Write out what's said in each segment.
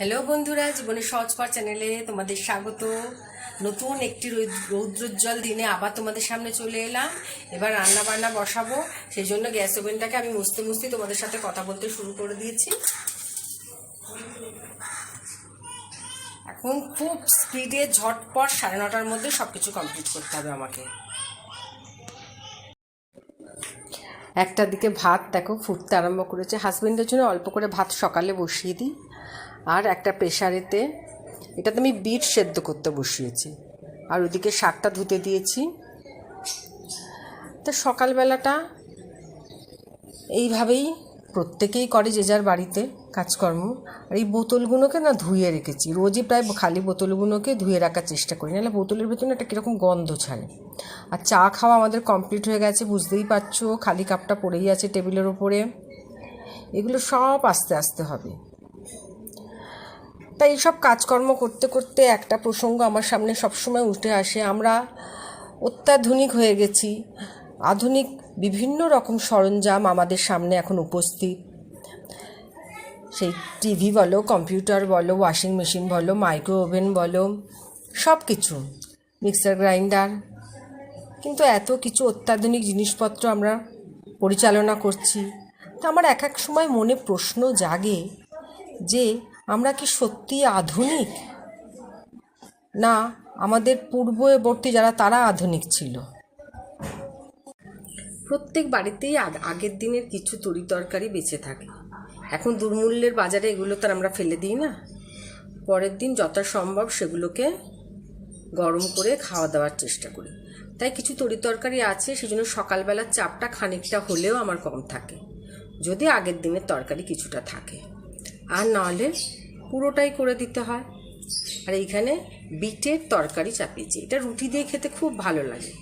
Hello বন্ধুরা, জীবনের সহজ পার চ্যানেলে তোমাদের স্বাগত। নতুন একটি রৌদ- রৌদ্রোজ্জ্বল দিনে আবার তোমাদের সামনে চলে এলাম। এবার রান্না বান্না বসাবো সেই জন্য গ্যাস ওভেনটাকে আমি মুছতে মুছতে তোমাদের সাথে কথা বলতে শুরু করে দিয়েছি। এখন খুব স্পিডে ঝটপট সাড়ে নটার মধ্যে সব কিছু কমপ্লিট করতে হবে আমাকে। একটা দিকে ভাত, দেখো, ফুটতে আরম্ভ করেছে। হাজবেন্ডের জন্য অল্প করে ভাত সকালে বসিয়ে দিই। আর একটা প্রেশারেতে এটাতে আমি বিট সেদ্ধ করতে বসিয়েছি। আর ওদিকে শাকটা ধুতে দিয়েছি। তা সকালবেলাটা এইভাবেই প্রত্যেকেই করে যে যার বাড়িতে কাজকর্ম। আর এই বোতলগুলোকে না ধুয়ে রেখেছি। রোজই প্রায় খালি বোতলগুলোকে ধুয়ে রাখার চেষ্টা করি। নাহলে বোতলের ভেতরে একটা কীরকম গন্ধ ছাড়ে। আর চা খাওয়া আমাদের কমপ্লিট হয়ে গেছে, বুঝতেই পারছ। খালি কাপটা পড়েই আছে টেবিলের ওপরে এগুলো সব আস্তে আস্তে হবে। তাই এইসব কাজকর্ম করতে করতে একটা প্রসঙ্গ আমার সামনে সবসময় উঠে আসে। আমরা অত্যাধুনিক হয়ে গেছি। আধুনিক বিভিন্ন রকম সরঞ্জাম আমাদের সামনে এখন উপস্থিত। সেই টিভি বলো, কম্পিউটার বলো, ওয়াশিং মেশিন বলো মাইক্রো ওভেন বলো সব কিছু মিক্সার গ্রাইন্ডার। কিন্তু এত কিছু অত্যাধুনিক জিনিসপত্র আমরা পরিচালনা করছি। তা আমার এক এক সময় মনে প্রশ্ন জাগে যে আমরা কি সত্যি আধুনিক? না, আমাদের পূর্ববর্তী যারা, তারা আধুনিক ছিল। প্রত্যেক বাড়িতেই আগের দিনের কিছু তরি তরকারি বেঁচে থাকে। এখন দুর্মূল্যের বাজারে এগুলো তো আমরা ফেলে দিই না। পরের দিন যথাসম্ভব সেগুলোকে গরম করে খাওয়া দাওয়ার চেষ্টা করি। তাই কিছু তরি তরকারি আছে, সেজন্য সকালবেলার চাপটা খানিকটা হলেও আমার কম থাকে। যদি আগের দিনের তরকারি কিছুটা থাকে। আর নাহলে পুরোটাই করে দিতে হয়। আর এইখানে বিটের তরকারি চাপিয়েছি। এটা রুটি দিয়ে খেতে খুব ভালো লাগে।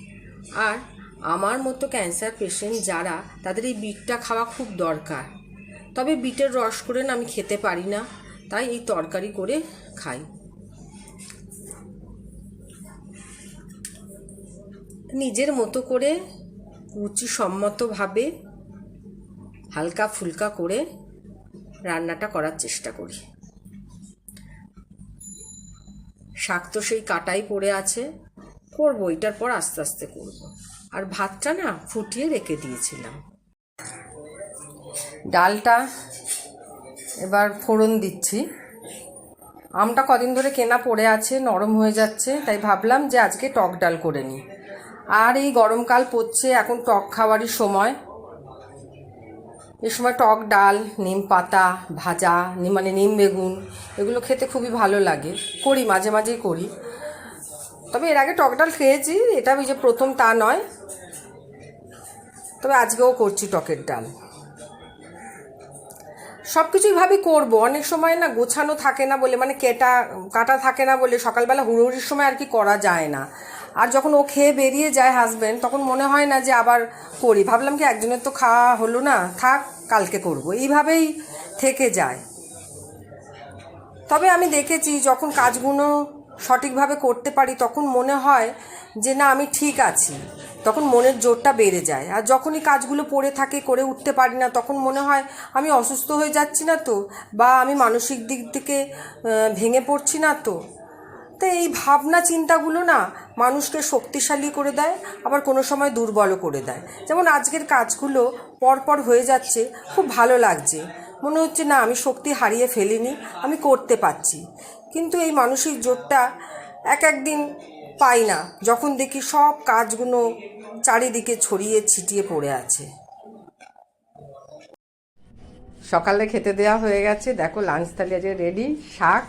আর আমার মতো ক্যান্সার পেশেন্ট যারা, তাদের এই বিটটা খাওয়া খুব দরকার। তবে বিটের রস করে না আমি খেতে পারি না, তাই এই তরকারি করে খাই। নিজের মতো করে রুচিসম্মতভাবে হালকা ফুলকা করে রান্নাটা করার চেষ্টা করি। শাক তো সেই কাটাই পড়ে আছে। করব, এটার পর আস্তে আস্তে করব। আর ভাতটা না ফুটিয়ে রেখে দিয়েছিলাম। ডালটা এবার ফোড়ন দিচ্ছি। আমটা কদিন ধরে কেনা পড়ে আছে, নরম হয়ে যাচ্ছে, তাই ভাবলাম যে আজকে টক ডাল করে নিই। আর এই গরমকাল পড়ছে, এখন টক খাওয়ারই সময়। এ সময় টক ডাল, নিম পাতা ভাজা মানে নিম বেগুন, এগুলো খেতে খুবই ভালো লাগে। করি, মাঝে মাঝেই করি। তবে এর আগে টক ডাল খেয়েছি, এটা ওই যে প্রথম তা নয়। তবে আজকেও করছি টকের ডাল। সব কিছুই ভাবি করব। অনেক সময় না গোছানো থাকে না বলে মানে কেটা কাটা থাকে না বলে সকালবেলা হুড়োহুড়ির সময় আর কি করা যায় না। আর যখন ও খেয়ে বেরিয়ে যায় হাজব্যান্ড তখন মনে হয় না যে আবার করি। ভাবলাম কি একজনের তো খাওয়া হলো না, থাক, কালকে করব। এইভাবেই থেকে যায়। তবে আমি দেখেছি, যখন কাজগুলো সঠিকভাবে করতে পারি, তখন মনে হয় যে না, আমি ঠিক আছি। তখন মনের জোরটা বেড়ে যায়। আর যখনই কাজগুলো পড়ে থাকে, করে উঠতে পারি না, তখন মনে হয় আমি অসুস্থ হয়ে যাচ্ছি না তো? বা আমি মানসিক দিক থেকে ভেঙে পড়ছি না তো? তো এই ভাবনা চিন্তাগুলো না মানুষকে শক্তিশালী করে দেয়, আবার কোনো সময় দুর্বলও করে দেয়। যেমন আজকের কাজগুলো পরপর হয়ে যাচ্ছে, খুব ভালো লাগছে। মনে হচ্ছে না আমি শক্তি হারিয়ে ফেলিনি, আমি করতে পারছি। কিন্তু এই মানসিক জোরটা এক একদিন পাই না, যখন দেখি সব কাজগুলো চারিদিকে ছড়িয়ে ছিটিয়ে পড়ে আছে। সকালে খেতে দেওয়া হয়ে গেছে। দেখো লাঞ্চ থালি আজকে রেডি, শাক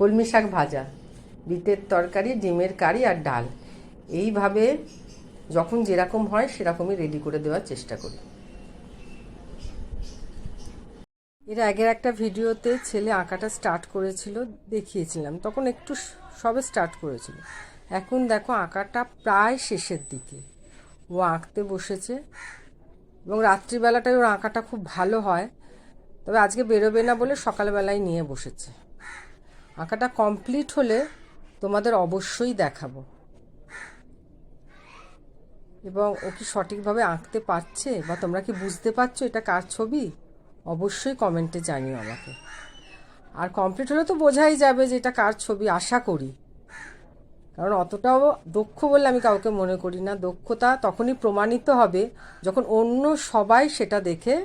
কলমি শাক ভাজা, বিটের তরকারি, ডিমের কারি আর ডাল। এইভাবে যখন যেরকম হয় সেরকমই রেডি করে দেওয়ার চেষ্টা করি। এর আগের একটা ভিডিওতে ছেলে আঁকাটা স্টার্ট করেছিল, দেখিয়েছিলাম। তখন একটু সবে স্টার্ট করেছিল। এখন দেখো আঁকাটা প্রায় শেষের দিকে। ও আঁকতে বসেছে এবং রাত্রিবেলাটায় ওর আঁকাটা খুব ভালো হয়। তবে আজকে বেরোবে না বলে সকালবেলায় নিয়ে বসেছে। আঁকাটা কমপ্লিট হলে তোমাদের অবশ্যই দেখাবো। এবং ও কি সঠিকভাবে আঁকতে পারছে বা তোমরা কি বুঝতে পারছ এটা কার ছবি? অবশ্যই কমেন্টে জানিও আমাকে। আর কমপ্লিট হলে তো বোঝাই যাবে যে এটা কার ছবি, আশা করি। কারণ অতটাও দক্ষ বলে আমি কাউকে মনে করি না। দক্ষতা তখনই প্রমাণিত হবে যখন অন্য সবাই সেটা দেখে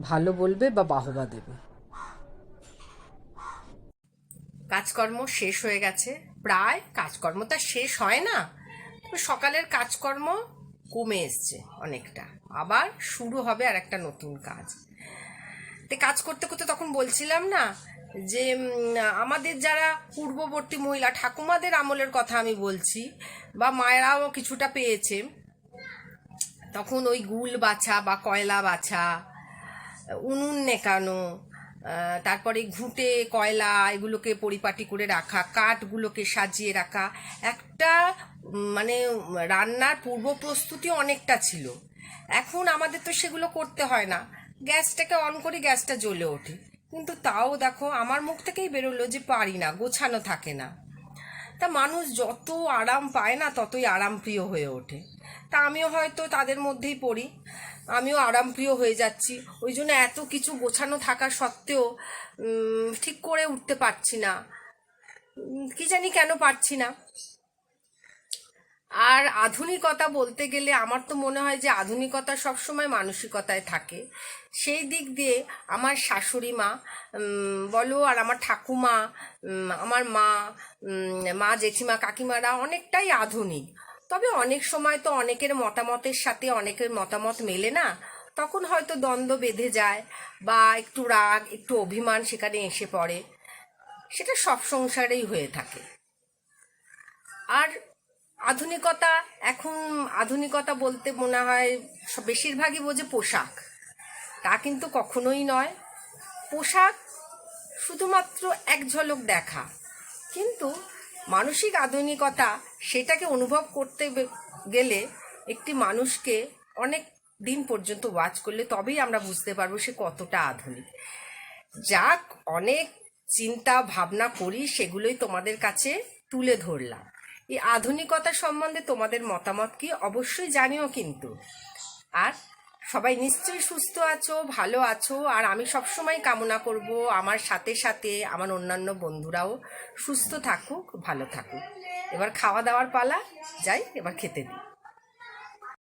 ভালো বলবে বা বাহবা দেবে। কাজকর্ম শেষ হয়ে গেছে। প্রায় কাজকর্ম তা শেষ হয় না। তবে সকালের কাজকর্ম কমে এসছে অনেকটা। আবার শুরু হবে আর একটা নতুন কাজ। তো কাজ করতে করতে তখন বলছিলাম না যে আমাদের যারা পূর্ববর্তী মহিলা, ঠাকুমাদের আমলের কথা আমি বলছি বা মায়েরাও কিছুটা পেয়েছে, তখন ওই গুল বাছা বা কয়লা বাছা, উনুন নেকানো তারপরে ঘুঁটে, কয়লা এগুলোকে পরিপাটি করে রাখা, কাঠগুলোকে সাজিয়ে রাখা। একটা মানে রান্নার পূর্ব প্রস্তুতি অনেকটা ছিল। এখন আমাদের তো সেগুলো করতে হয় না। গ্যাসটাকে অন করে গ্যাসটা জ্বলে ওঠে। কিন্তু তাও দেখো, আমার মুখ থেকেই বেরোলো যে পারি না, গোছানো থাকে না। তা মানুষ যত আরাম পায় না, ততই আরামপ্রিয় হয়ে ওঠে। তা আমিও হয়তো তাদের মধ্যেই পড়ি। আমিও আরামপ্রিয় হয়ে যাচ্ছি। ওই জন্য এত কিছু গোছানো থাকা সত্ত্বেও ঠিক করে উঠতে পারছি না। কি জানি কেন পারছি না। আর আধুনিকতা বলতে গেলে আমার তো মনে হয় যে আধুনিকতা সবসময় মানসিকতায় থাকে। সেই দিক দিয়ে আমার শাশুড়ি মা বলো, আর আমার ঠাকুমা আমার মা মা, জেঠিমা, কাকিমারা অনেকটাই আধুনিক। তবে অনেক সময় তো অনেকের মতামতের সাথে অনেকের মতামত মেলে না। তখন হয়তো দ্বন্দ্ব বেঁধে যায় বা একটু রাগ, একটু অভিমান সেখানে এসে পড়ে। সেটা সব সংসারেই হয়ে থাকে। আর আধুনিকতা, এখন আধুনিকতা বলতে মনে হয় বেশিরভাগই বোঝে পোশাক। তা কিন্তু কখনোই নয়। পোশাক শুধুমাত্র এক ঝলক দেখা। কিন্তু মানসিক আধুনিকতা সেটাকে অনুভব করতে গেলে একটি মানুষকে অনেক দিন পর্যন্ত ওয়াচ করলে তবেই আমরা বুঝতে পারব সে কতটা আধুনিক। যাক, অনেক চিন্তা ভাবনা করি, সেগুলোই তোমাদের কাছে তুলে ধরলাম। এই আধুনিকতা সম্বন্ধে তোমাদের মতামত কি? অবশ্যই জানিও কিন্তু। আর সবাই নিশ্চয়ই সুস্থ আছো, ভালো আছো, আর আমি সবসময় কামনা করব আমার সাথে সাথে আমার অন্যান্য বন্ধুরাও সুস্থ থাকুক, ভালো থাকুক। এবার খাওয়া দাওয়ার পালা, যাই, এবার খেতে দিই।